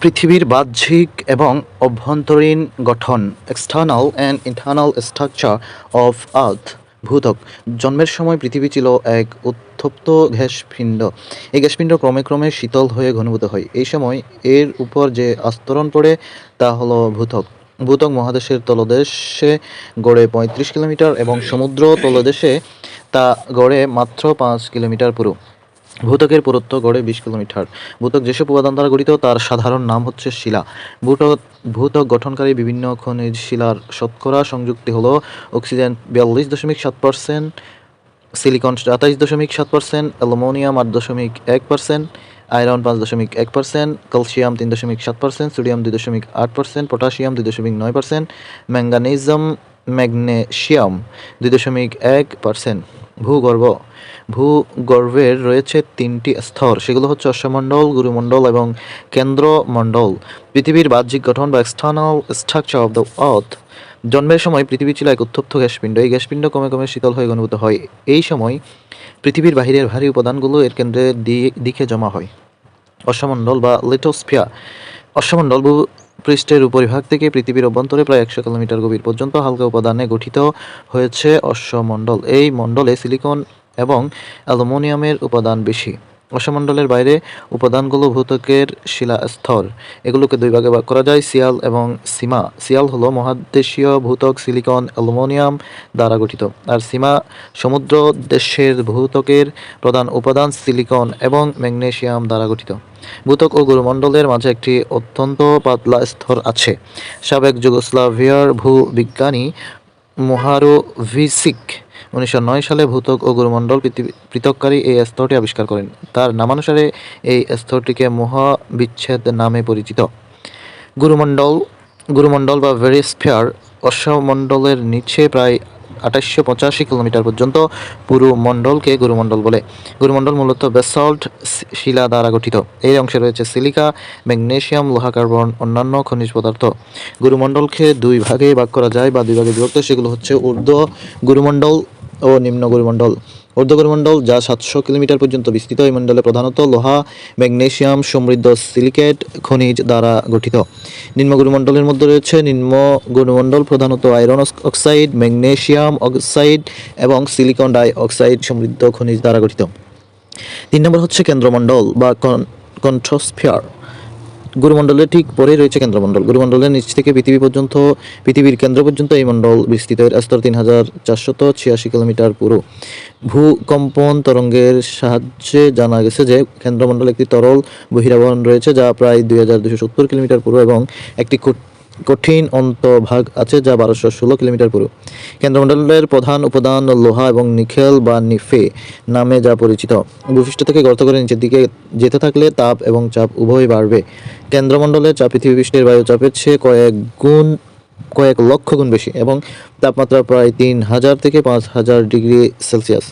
পৃথিবীর বাহ্যিক এবং অভ্যন্তরীণ গঠন external and internal structure of earth ভূত্বক জন্মের সময় পৃথিবী ছিল এক উত্তপ্ত গ্যাসপিণ্ড। এই গ্যাসপিণ্ড ক্রমে ক্রমে শীতল হয়ে ঘনীভূত হয়। এই সময় এর উপর যে আস্তরণ পড়ে, তা হলো ভূত্বক ভূত্বক মহাদেশের তলদেশে গড়ে পঁয়ত্রিশ কিলোমিটার এবং সমুদ্র তলদেশে তা গড়ে মাত্র পাঁচ কিলোমিটার পুরো। ভূত্বকের পুরুত্ব গড়ে বিশ কিলোমিটার। ভূতক যেসব উপাদান দ্বারা গঠিত, তার সাধারণ নাম হচ্ছে শিলা। ভূতক ভূতক গঠনকারী বিভিন্ন খনিজ শিলার শতকরা সংযুক্তি হলো অক্সিজেন বিয়াল্লিশ দশমিক সাত পার্সেন্ট, সিলিকন আঠাইশ দশমিক সাত পার্সেন্ট, অ্যালুমিনিয়াম আট দশমিক এক পার্সেন্ট, আয়রন পাঁচ দশমিক এক পার্সেন্ট, ক্যালসিয়াম তিন দশমিক সাত পার্সেন্ট, সোডিয়াম দুই দশমিক আট পার্সেন্ট, পটাশিয়াম দুই দশমিক নয় পার্সেন্ট ম্যাঙ্গানিজম ম্যাগনেশিয়াম দুই দশমিক এক পার্সেন্ট। ভূগর্ভ। ভূগর্ভের রয়েছে তিনটি স্তর। সেগুলো হচ্ছে অশ্বমণ্ডল, গুরুমণ্ডল এবং কেন্দ্রমণ্ডল। পৃথিবীর বাহ্যিক গঠন বা external structure of the earth জন্মের সময় পৃথিবী ছিল এক উত্তপ্ত গ্যাসপিণ্ড। এই গ্যাসপিণ্ড কমে কমে শীতল হয়ে ঘনীভূত হয়। এই সময় পৃথিবীর বাহিরের ভারী উপাদানগুলো এর কেন্দ্রের দিকে জমা হয়। অশ্বমণ্ডল বা লিটোস্ফিয়ার অশ্বমণ্ডল পৃষ্ঠের উপরিভাগ থেকে পৃথিবীর অভ্যন্তরে প্রায় একশো কিলোমিটার গভীর পর্যন্ত হালকা উপাদানে গঠিত হয়েছে অশ্বমণ্ডল। এই মণ্ডলে সিলিকন এবং অ্যালুমিনিয়ামের উপাদান বেশি। অশ্বমণ্ডলের বাইরে উপাদানগুলো ভূতকের শিলা স্তর এগুলোকে দুই ভাগে ভাগ করা যায়, সিয়াল এবং সীমা। সিয়াল হলো মহাদেশীয় ভূতক সিলিকন, অ্যালুমিনিয়াম দ্বারা গঠিত। আর সীমা সমুদ্র দেশের ভূতকের প্রধান উপাদান, সিলিকন এবং ম্যাগনেসিয়াম দ্বারা গঠিত। ভূতক ও গুরুমণ্ডলের মাঝে একটি অত্যন্ত পাতলা স্তর আছে। সাবেক যুগোস্লাভিয়ার ভূবিজ্ঞানী মোহারোভিসিক উনিশশো নয় সালে ভূতক ও গুরুমণ্ডল পৃথককারী এই স্তরটি আবিষ্কার করেন। তার নামানুসারে এই স্তরটিকে মহাবিচ্ছেদ নামে পরিচিত। গুরুমণ্ডল গুরুমণ্ডল বা ভেরিস্ফিয়ার অশ্বমণ্ডলের নিচে প্রায় আঠাশশো পঁচাশি কিলোমিটার পর্যন্ত পুরু মণ্ডলকে গুরুমণ্ডল বলে। গুরুমণ্ডল মূলত বেসল্ট শিলা দ্বারা গঠিত। এই অংশে রয়েছে সিলিকা ম্যাগনেশিয়াম লোহা, কার্বন, অন্যান্য খনিজ পদার্থ। গুরুমণ্ডলকে দুই ভাগে ভাগ করা যায় বা দুই ভাগে বিভক্ত। সেগুলো হচ্ছে ঊর্ধ্ব গুরুমণ্ডল ও নিম্ন গুরুমণ্ডল। ঊর্ধ্ব গুরুমণ্ডল যা সাতশো কিলোমিটার পর্যন্ত বিস্তৃত, এই মণ্ডলে প্রধানত লোহা, ম্যাগনেশিয়াম, সমৃদ্ধ সিলিকেট খনিজ দ্বারা গঠিত। নিম্ন গুরুমণ্ডলের মধ্যে রয়েছে নিম্ন গুরুমণ্ডল প্রধানত আয়রন অক্সাইড, ম্যাগনেশিয়াম অক্সাইড এবং সিলিকন ডাই অক্সাইড সমৃদ্ধ খনিজ দ্বারা গঠিত। তিন নম্বর হচ্ছে কেন্দ্রমণ্ডল বা কন্ট্রোস্ফিয়ার। গুরুমণ্ডলের ঠিক পরে রয়েছে কেন্দ্রমণ্ডল। গুরুমণ্ডলের নিচ থেকে পৃথিবী পর্যন্ত, পৃথিবীর কেন্দ্র পর্যন্ত এই মণ্ডল বিস্তৃত। এর স্তর তিন হাজার চারশত ছিয়াশি কিলোমিটার পুরো। ভূকম্পন তরঙ্গের সাহায্যে জানা গেছে যে, কেন্দ্রমণ্ডলে একটি তরল বহিরাবরণ রয়েছে যা প্রায় দুই হাজার দুশো সত্তর কিলোমিটার পুরো এবং একটি কঠিন অন্তভাগ আছে যা বারোশো ষোলো কিলোমিটার পুরো। কেন্দ্রমণ্ডলের প্রধান উপাদান লোহা এবং নিখেল বা নিফে নামে যা পরিচিত। ভূপৃষ্ঠ থেকে গর্ত করে নিচের দিকে যেতে থাকলে তাপ এবং চাপ উভয়ই বাড়বে। কেন্দ্রমণ্ডলের চাপ পৃথিবী পৃষ্ঠের বায়ুচাপের চেয়ে কয়েক গুণ, কয়েক লক্ষ গুণ বেশি এবং তাপমাত্রা প্রায় তিন হাজার থেকে পাঁচ হাজার ডিগ্রি সেলসিয়াস।